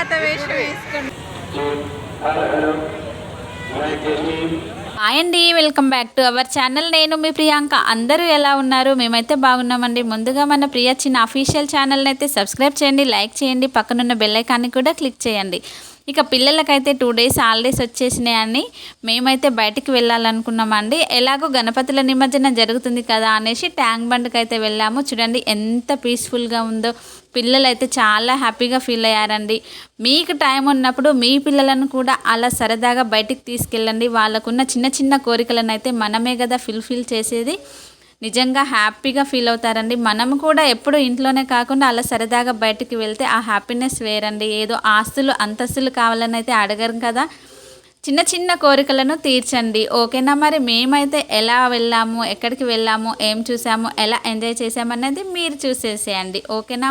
తాత వేషం వేసుకుంటాం హాయ్ అండి welcome back to our channel నేను మీ ప్రియాంక. అందరూ ఎలా ఉన్నారు? మేమైతే బాగున్నామండి. ముందుగా మన ప్రియ చిన్న అఫీషియల్ ఛానల్ని అయితే సబ్స్క్రైబ్ చేయండి లైక్ చేయండి. పక్కనున్న బెల్లైకాన్ని కూడా క్లిక్ చేయండి. ఇక పిల్లలకైతే టూ డేస్ హాలిడేస్ వచ్చేసినాయని మేమైతే బయటికి వెళ్ళాలనుకున్నామండి. ఎలాగో గణపతుల నిమజ్జనం జరుగుతుంది కదా అనేసి ట్యాంక్ బండ్కి అయితే వెళ్ళాము. చూడండి ఎంత పీస్ఫుల్గా ఉందో. పిల్లలు అయితే చాలా హ్యాపీగా ఫీల్ అయ్యారండి. మీకు టైం ఉన్నప్పుడు మీ పిల్లలను కూడా అలా సరదాగా బయటికి తీసుకెళ్ళండి. వాళ్ళకున్న చిన్న చిన్న కోరికలను అయితే మనమే కదా ఫుల్ఫిల్ చేసేది. నిజంగా హ్యాపీగా ఫీల్ అవుతారండి. మనం కూడా ఎప్పుడు ఇంట్లోనే కాకుండా అలా సరదాగా బయటికి వెళ్తే ఆ హ్యాపీనెస్ వేరండి. ఏదో ఆస్తులు అంతస్తులు కావాలని అయితే అడగరు కదా. చిన్న చిన్న కోరికలను తీర్చండి. ఓకేనా మరి? మేమైతే ఎలా వెళ్ళాము ఎక్కడికి వెళ్ళాము ఏం చూసాము ఎలా ఎంజాయ్ చేసామన్నది మీరు చూసేసేయండి. ఓకేనా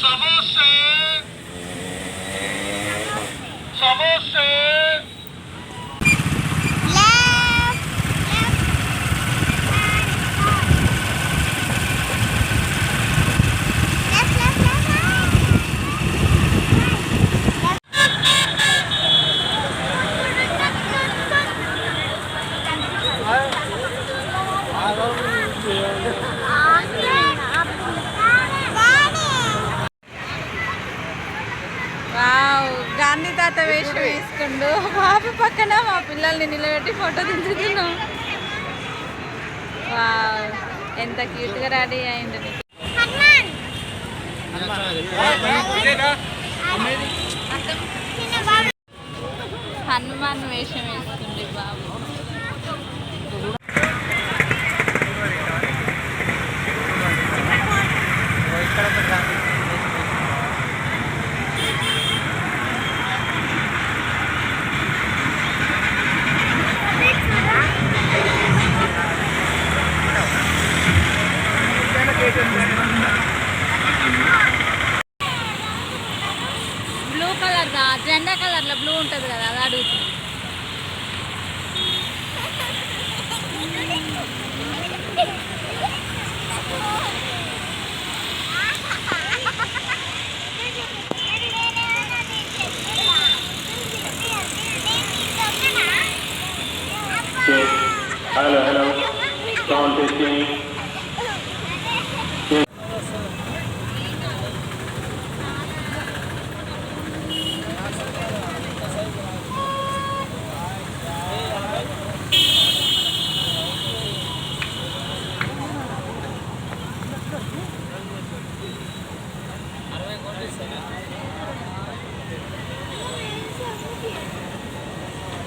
Só você! Só você! Yeah. వేషం వేసుకుండు. బాబు పక్కన మా పిల్లల్ని నిలబెట్టి ఫోటో దించుతున్నాం. వావ్ ఎంత క్యూట్గా రెడీ అయింది హనుమాన్ వేషం వేసుకుంది బాబు. బ్లూ కలర్ జెండా కలర్లో బ్లూ ఉంటుంది కదా అది అడుగుతుంది హలో హలో సౌండ్ టెస్టింగ్